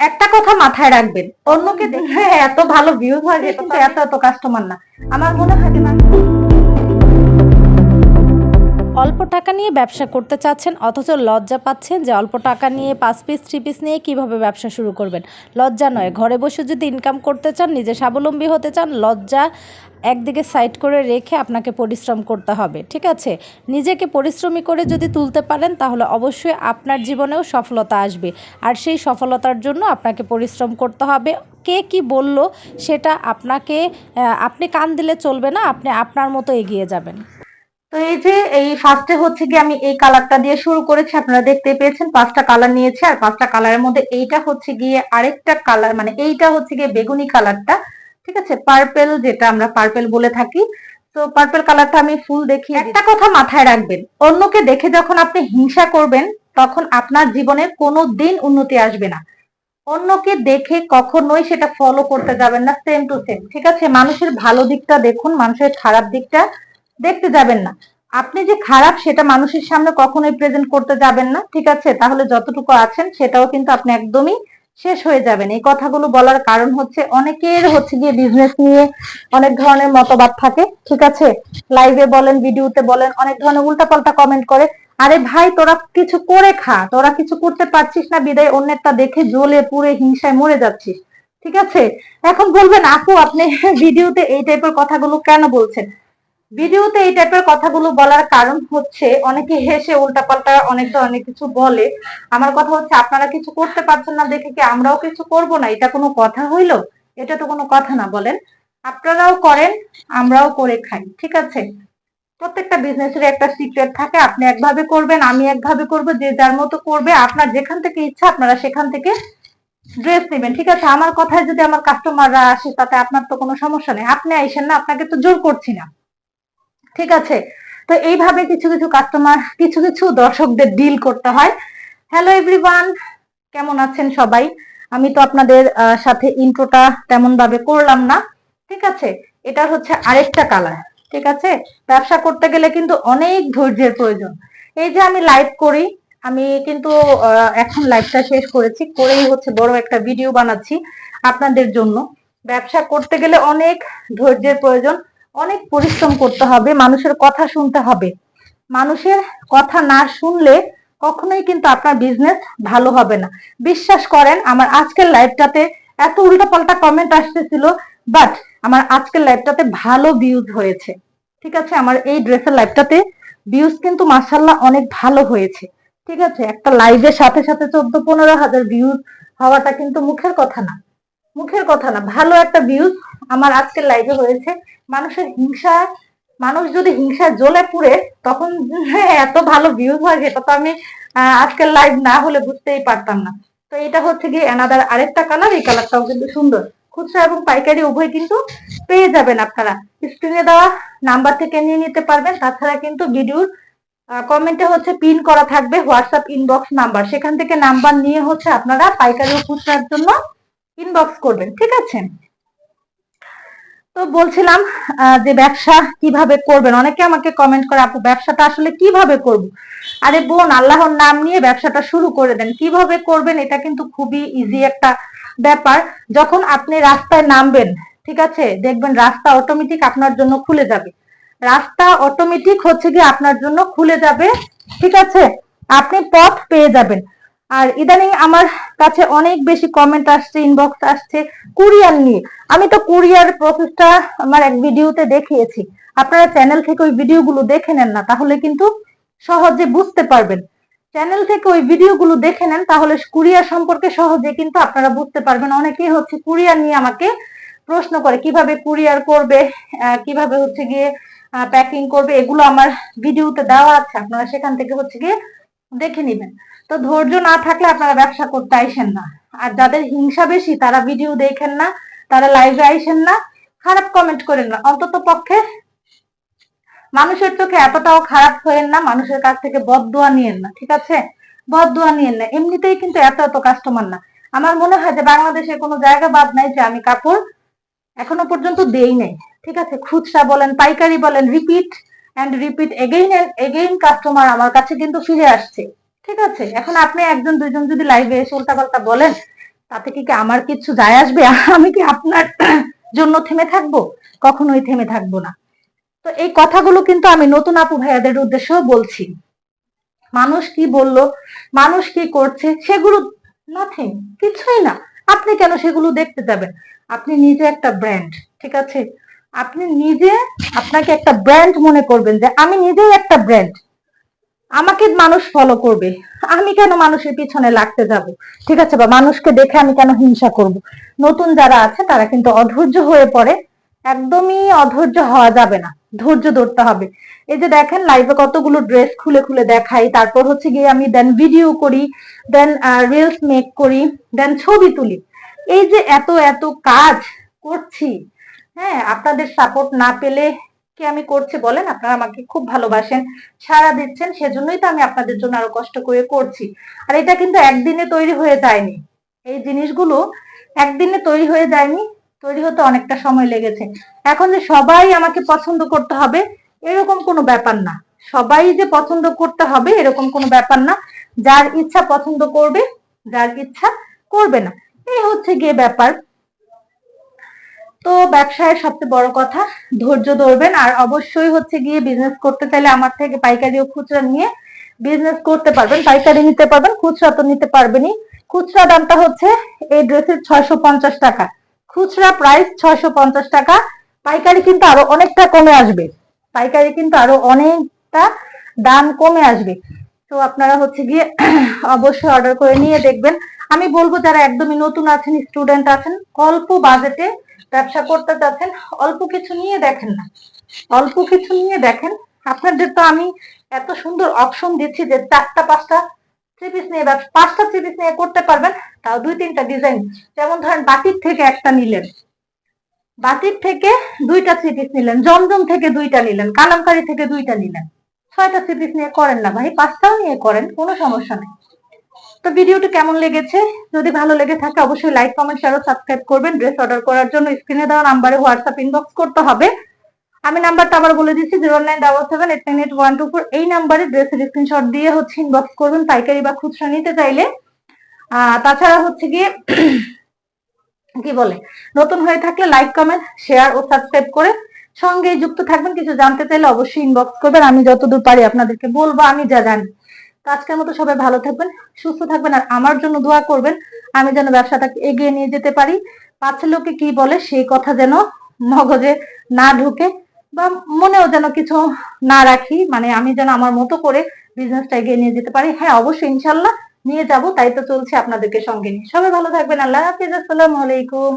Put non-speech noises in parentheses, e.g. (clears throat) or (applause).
একটা কথা মাথায় রাখবেন, অন্যকে দেখে এত ভালো ভিউজ হয় এত এত কাস্টমার না। আমার মনে হয় যে অল্প টাকা নিয়ে ব্যবসা করতে চাচ্ছেন, অথচ লজ্জা পাচ্ছেন যে অল্প টাকা নিয়ে পাঁচ পিস থ্রি পিস নিয়ে কীভাবে ব্যবসা শুরু করবেন। লজ্জা নয়, ঘরে বসে যদি ইনকাম করতে চান, নিজে স্বাবলম্বী হতে চান, লজ্জা একদিকে সাইড করে রেখে আপনাকে পরিশ্রম করতে হবে, ঠিক আছে? নিজেকে পরিশ্রমী করে যদি তুলতে পারেন, তাহলে অবশ্যই আপনার জীবনেও সফলতা আসবে। আর সেই সফলতার জন্য আপনাকে পরিশ্রম করতে হবে। কে কি বলল, সেটা আপনাকে আপনি কান দিলে চলবে না, আপনি আপনার মতো এগিয়ে যাবেন। তো এই যে, এই ফার্স্টে হচ্ছে কি আমি এই কালারটা দিয়ে শুরু করেছি, আপনারা দেখতে পেয়েছেন, পাঁচটা কালার নিয়েছি, আর পাঁচটা কালারের মধ্যে এইটা হচ্ছে গিয়ে আরেকটা কালার মানে এইটা হচ্ছে গিয়ে বেগুনি কালারটা ঠিক আছে? পার্পেল যেটা আমরা পার্পেল বলে থাকি। তো পার্পেল কালারটা আমি ফুল দেখি একটা কথা মাথায় রাখবেন, অন্যকে দেখে যখন আপনি হিংসা করবেন, তখন আপনার জীবনে কোনো দিন উন্নতি আসবে না। অন্যকে দেখে কখনোই সেটা ফলো করতে যাবেন না সেম টু সেম ঠিক আছে? মানুষের ভালো দিকটা দেখুন, মানুষের খারাপ দিকটা দেখতে যাবেন না। আপনি যে খারাপ, সেটা মানুষের সামনে কখনোই প্রেজেন্ট করতে যাবেন না, ঠিক আছে? তাহলে যতটুকু আছেন, সেটাও কিন্তু আপনি একদমই শেষ হয়ে যাবেন। এই কথাগুলো বলার কারণ হচ্ছে অনেকের হচ্ছে গিয়ে বিজনেস নিয়ে অনেক ধরনের মতবাদ থাকে, ঠিক আছে? লাইভে বলেন ভিডিওতে বলেন, অনেক ধরনের উল্টাপাল্টা কমেন্ট করে। আরে ভাই, তোরা কিছু করে খা, তোরা কিছু করতে পারছিস না, বিদায় অন্যেরটা দেখে জ্বলে পুড়ে হিংসায় মরে যাচ্ছিস, ঠিক আছে? এখন বলবেন, আপু, আপনি (laughs) ভিডিওতে এই টাইপের কথাগুলো কেন বলছেন? ভিডিওতে এই টাইপের কথাগুলো বলার কারণ হচ্ছে অনেকে হেসে উল্টাপাল্টা অনেক ধরনের কিছু বলে। আমার কথা হচ্ছে, আপনারা কিছু করতে পারছেন না দেখে কি আমরাও কিছু করব না? এটা কোনো কথা হইল? এটা তো কোনো কথা না, বলেন। আপনারাও করেন, আমরাও করে খাই, ঠিক আছে? প্রত্যেকটা বিজনেসের একটা সিক্রেট থাকে, আপনি একভাবে করবেন, আমি একভাবে করব, যে যার মতো করবে, আপনার যেখান থেকে ইচ্ছা আপনারা সেখান থেকে ড্রেস নেবেন, ঠিক আছে? আমার কথায় যদি আমার কাস্টমাররা আসে, তাতে আপনার তো কোনো সমস্যা নেই। আপনি আইসেন না, আপনাকে তো জোর করছি না। ঠিক আছে? তো এইভাবে কিছু কিছু কাস্টমার কিছু কিছু দর্শকদের ডিল করতে হয়। হ্যালো এভরিওয়ান কেমন আছেন সবাই? আমি তো আপনাদের সাথে ইন্ট্রোটা তেমন ভাবে করলাম না। ঠিক আছে? এটা হচ্ছে আরেকটা কালার ঠিক আছে? ব্যবসা করতে গেলে কিন্তু অনেক ধৈর্যের প্রয়োজন। এই যে আমি লাইভ করি, আমি কিন্তু এখন লাইভটা শেষ করেছি। করেই হচ্ছে বড় একটা ভিডিও বানাচ্ছি আপনাদের জন্য। ব্যবসা করতে গেলে অনেক ধৈর্যের প্রয়োজন। অনেক পরিশ্রম করতে হবে, মানুষের কথা শুনতে হবে। মানুষের কথা না শুনলে কখনোই কিন্তু আপনার বিজনেস ভালো হবে না। বিশ্বাস করেন, আমার আজকের লাইভটাতে এত উল্টাপাল্টা কমেন্ট আসতেছিল বাট আমার আজকের লাইভটাতে ভালো ভিউজ হয়েছে। ঠিক আছে? আমার এই ড্রেসের লাইভটাতে ভিউজ কিন্তু মাসাল্লাহ অনেক ভালো হয়েছে। ঠিক আছে? একটা লাইভের সাথে সাথে চোদ্দ পনেরো হাজার ভিউজ হওয়াটা কিন্তু মুখের কথা না। মুখের কথা না, ভালো একটা ভিউজ আমার আজকের লাইভে হয়েছে মানুষের হিংসা মানুষ যদি হিংসা জ্বলে পুড়ে তখন হ্যাঁ, এত ভালো ভিউজ হয় যেটা তো আমি আজকের লাইভ না হলে বুঝতেই পারতাম না। তো এটা হচ্ছে গিয়ে এনাদার আরেকটা কালার এই কালারটাও কিন্তু সুন্দর। খুচরা এবং পাইকারি উভয় কিন্তু পেয়ে যাবেন আপনারা। স্ক্রিনে দেওয়া নাম্বার থেকে নিয়ে নিতে পারবেন তাছাড়া কিন্তু ভিডিওর কমেন্টে হচ্ছে পিন করা থাকবে হোয়াটসঅ্যাপ ইনবক্স নাম্বার সেখান থেকে নাম্বার নিয়ে হচ্ছে আপনারা পাইকারি ও খুচরার জন্য ইনবক্স করবেন ঠিক আছে? তো বলছিলাম যে ব্যবসা কীভাবে করবেন? অনেকে আমাকে কমেন্ট করে, আপু, ব্যবসাটা আসলে কীভাবে করব? আরে বোন, আল্লাহর নাম নিয়ে ব্যবসাটা শুরু করে দেন। কীভাবে করবেন এটা কিন্তু খুবই ইজি একটা ব্যাপার। যখন আপনি রাস্তায় নামবেন, ঠিক আছে, দেখবেন রাস্তা অটোমেটিক আপনার জন্য খুলে যাবে। রাস্তা অটোমেটিক হচ্ছে কি আপনার জন্য খুলে যাবে, ঠিক আছে? আপনি পথ পেয়ে যাবেন। আর ইদানিং আমার কাছে অনেক বেশি কমেন্ট আসছে ইনবক্স আসছে কুরিয়ার নিয়ে। আমি তো কুরিয়ার প্রসেসটা আমার এক ভিডিওতে দেখিয়েছি। আপনারা চ্যানেল থেকে ওই ভিডিওগুলো দেখে নেন না, তাহলে কিন্তু সহজে বুঝতে পারবেন। চ্যানেল থেকে ওই ভিডিওগুলো দেখে নেন, তাহলে কুরিয়ার সম্পর্কে সহজে কিন্তু আপনারা বুঝতে পারবেন। অনেকেই হচ্ছে কুরিয়ার নিয়ে আমাকে প্রশ্ন করে, কীভাবে কুরিয়ার করবে কীভাবে হচ্ছে গিয়ে প্যাকিং করবে, এগুলো আমার ভিডিওতে দেওয়া আছে। আপনারা সেখান থেকে হচ্ছে গিয়ে দেখে নেবেন। তো ধৈর্য না থাকলে আপনারা ব্যবসা করতে আইসেন না। আর যাদের হিংসা বেশি, তারা ভিডিও দেখেন না, তারা লাইভে আইসেন না। খারাপ কমেন্ট করেন না। অন্তত পক্ষে মানুষের চোখে এতটাও খারাপ হয়েন না, মানুষের কাছ থেকে বদদোয়া নিয়েন না, ঠিক আছে? বদদোয়া নিয়েন না। এমনিতেই কিন্তু এত এত কাস্টমার না। আমার মনে হয় যে বাংলাদেশে কোনো জায়গা বাদ নাই যে আমি কাপড় এখনও পর্যন্ত দেই নাই, ঠিক আছে? খুচরা বলেন, পাইকারি বলেন repeat and repeat again and again customer আমার কাছে কিন্তু ফিরে আসছে। ঠিক আছে, এখন আপনি একজন, দুইজন যদি লাইভে এসে উল্টাপাল্টা বলেন, তাতে কি আমার কিছু যায় আসবে? (laughs) আমি কি আপনার (clears throat) জন্য থেমে থাকব? কখনোই থেমে থাকব না। তো এই কথাগুলো কিন্তু আমি নতুন আপু ভাইয়াদের উদ্দেশ্যেও বলছি। মানুষ কি বলল, মানুষ কি করছে, সেগুলো নাথিং কিছুই না। আপনি কেন সেগুলো দেখতে যাবেন? আপনি নিজে একটা ব্র্যান্ড ঠিক আছে? আপনি নিজে আপনাকে একটা ব্র্যান্ড মনে করবেন যে, আমি নিজেই একটা ব্র্যান্ড আমাকে মানুষ ফলো করবে। আমি কেন মানুষের পিছনে লাগতে যাব? ঠিক আছে বা, মানুষকে দেখে আমি কেন হিংসা করব? নতুন যারা আছে, তারা কিন্তু অধৈর্য হয়ে পড়ে। একদমই অধৈর্য হওয়া যাবে না। ধৈর্য ধরতে হবে। এই যে দেখেন লাইভে কতগুলো ড্রেস খুলে খুলে দেখাই। তারপর হচ্ছে গিয়ে আমি দেন ভিডিও করি দেন রিলস মেক করি দেন ছবি তুলি। এই যে এত এত কাজ করছি হ্যাঁ আপনাদের সাপোর্ট না পেলে কি আমি করছি বলেন, আপনারা আমাকে খুব ভালোবাসেন সারা দিচ্ছেন, সেজন্যই তো আমি আপনাদের জন্য আরও কষ্ট করে করছি। আর এটা কিন্তু একদিনে তৈরি হয়ে যায়নি। এই জিনিসগুলো একদিনে তৈরি হয়ে যায়নি, তৈরি হতে অনেকটা সময় লেগেছে। এখন যে সবাই আমাকে পছন্দ করতে হবে, এরকম কোনো ব্যাপার না। সবাই যে পছন্দ করতে হবে, এরকম কোনো ব্যাপার না। যার ইচ্ছা পছন্দ করবে, যার ইচ্ছা করবে না। এই হচ্ছে গিয়ে ব্যাপার। তো ব্যবসায় সবচেয়ে বড় কথা, ধৈর্য ধরবেন। আর অবশ্যই হচ্ছে গিয়ে বিজনেস করতে চাইলে আমার থেকে পাইকারি ও খুচরা নিয়ে বিজনেস করতে পারবেন। পাইকারি নিতে পারবেন, খুচরা তো নিতে পারবেনই। খুচরা দামটা হচ্ছে এই ড্রেসের ছয়শো পঞ্চাশ টাকা। খুচরা প্রাইস ছয়শো পঞ্চাশ টাকা। পাইকারি কিন্তু আরও অনেকটা কমে আসবে। পাইকারি কিন্তু আরও অনেকটা দাম কমে আসবে। তো আপনারা হচ্ছে গিয়ে (clears throat) অবশ্যই অর্ডার করে নিয়ে দেখবেন। আমি বলব, যারা একদমই নতুন আছেন স্টুডেন্ট আছেন, অল্প বাজেটে ব্যবসা করতে চাচ্ছেন অল্প কিছু নিয়ে দেখেন না। অল্প কিছু নিয়ে দেখেন, আপনাদের তো আমি এত সুন্দর অপশন দিচ্ছি যে চারটা, পাঁচটা থ্রি পিস নিয়ে ব্যবসা, পাঁচটা থ্রি পিস নিয়ে করতে পারবেন, তাও দুই তিনটা ডিজাইন যেমন ধরেন বাতির থেকে একটা নিলেন। বাটির থেকে দুইটা থ্রি পিস নিলেন, জমজম থেকে দুইটা নিলেন, কালামকারি থেকে দুইটা নিলেন। ছয়টা থ্রি পিস নিয়ে করেন না ভাই, পাঁচটাও নিয়ে করেন, কোনো সমস্যা নেই। তো ভিডিওটি কেমন লেগেছে? যদি ভালো লেগে থাকে, অবশ্যই লাইক কমেন্ট শেয়ার ও সাবস্ক্রাইব করবেন। ড্রেস অর্ডার করার জন্য স্ক্রিনে দেওয়া নাম্বারে হোয়াটসঅ্যাপ ইনবক্স করতে হবে। আমি নাম্বারটা আবার বলে দিচ্ছি zero nine double seven eight nine eight one two four এই নাম্বারে ড্রেসের স্ক্রিনশট দিয়ে হচ্ছে ইনবক্স করবেন, পাইকারি বা খুচরা নিতে চাইলে। তাছাড়া হচ্ছে গিয়ে (clears throat) কি বলে? নতুন হয়ে থাকলে লাইক কমেন্ট শেয়ার ও সাবস্ক্রাইব করে সঙ্গে যুক্ত থাকবেন। কিছু জানতে চাইলে অবশ্যই ইনবক্স করবেন। আমি যতদূর পারি আপনাদেরকে বলব, আমি যা জানি। আজকের মতো সবাই ভালো থাকবেন, সুস্থ থাকবেন, আর আমার জন্য দোয়া করবেন, আমি যেন ব্যবসাটাকে এগিয়ে নিয়ে যেতে পারি। পাঁচের লোকে কি বলে, সেই কথা যেন মগজে না ঢুকে বা মনেও যেন কিছু না রাখি মানে আমি যেন আমার মতো করে বিজনেসটা এগিয়ে নিয়ে যেতে পারি। হ্যাঁ অবশ্যই, ইনশাল্লাহ, নিয়ে যাব, তাই তো চলছে আপনাদেরকে সঙ্গে নিয়ে। সবাই ভালো থাকবেন, আল্লাহ হাফিজ, আসসালামু আলাইকুম।